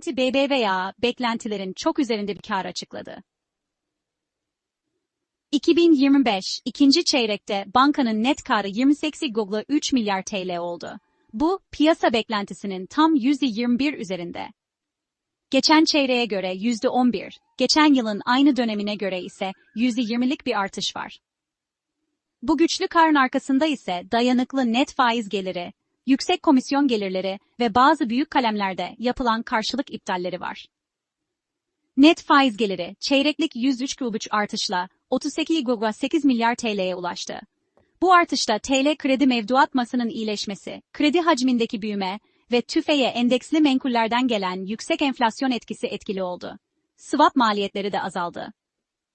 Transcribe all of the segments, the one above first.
Garanti BBVA beklentilerin çok üzerinde bir kar açıkladı. 2025 ikinci çeyrekte bankanın net karı 28,3 milyar TL oldu. Bu, piyasa beklentisinin tam %21 üzerinde. Geçen çeyreğe göre %11, geçen yılın aynı dönemine göre ise %20'lik bir artış var. Bu güçlü karın arkasında ise dayanıklı net faiz geliri, yüksek komisyon gelirleri ve bazı büyük kalemlerde yapılan karşılık iptalleri var. Net faiz geliri çeyreklik 103,5 artışla 38,8 milyar TL'ye ulaştı. Bu artışta TL kredi mevduat masının iyileşmesi, kredi hacmindeki büyüme ve TÜFE'ye endeksli menkullerden gelen yüksek enflasyon etkisi etkili oldu. Swap maliyetleri de azaldı.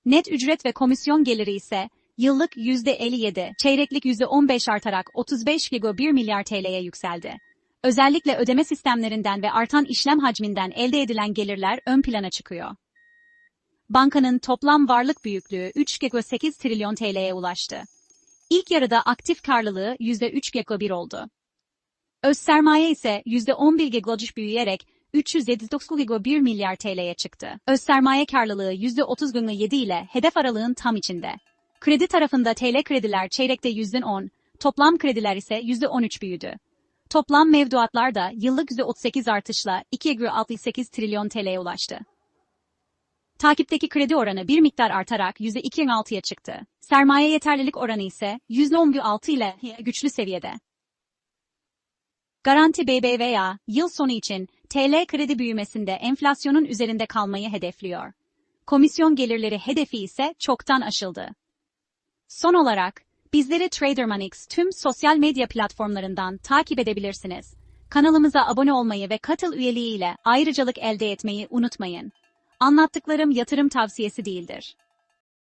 Net ücret ve komisyon geliri ise yıllık %57, çeyreklik %15 artarak 35,1 milyar TL'ye yükseldi. Özellikle ödeme sistemlerinden ve artan işlem hacminden elde edilen gelirler ön plana çıkıyor. Bankanın toplam varlık büyüklüğü 3,8 trilyon TL'ye ulaştı. İlk yarıda aktif karlılığı %3,1 oldu. Öz sermaye ise %11,3 büyüyerek 379,1 milyar TL'ye çıktı. Öz sermaye karlılığı %30,7 ile hedef aralığın tam içinde. Kredi tarafında TL krediler çeyrekte %10, toplam krediler ise %13 büyüdü. Toplam mevduatlar da yıllık %38 artışla 2,68 trilyon TL'ye ulaştı. Takipteki kredi oranı bir miktar artarak %2,6'ya çıktı. Sermaye yeterlilik oranı ise %10,6 ile güçlü seviyede. Garanti BBVA, yıl sonu için TL kredi büyümesinde enflasyonun üzerinde kalmayı hedefliyor. Komisyon gelirleri hedefi ise çoktan aşıldı. Son olarak, bizleri Tradermanix tüm sosyal medya platformlarından takip edebilirsiniz. Kanalımıza abone olmayı ve katıl üyeliği ile ayrıcalık elde etmeyi unutmayın. Anlattıklarım yatırım tavsiyesi değildir.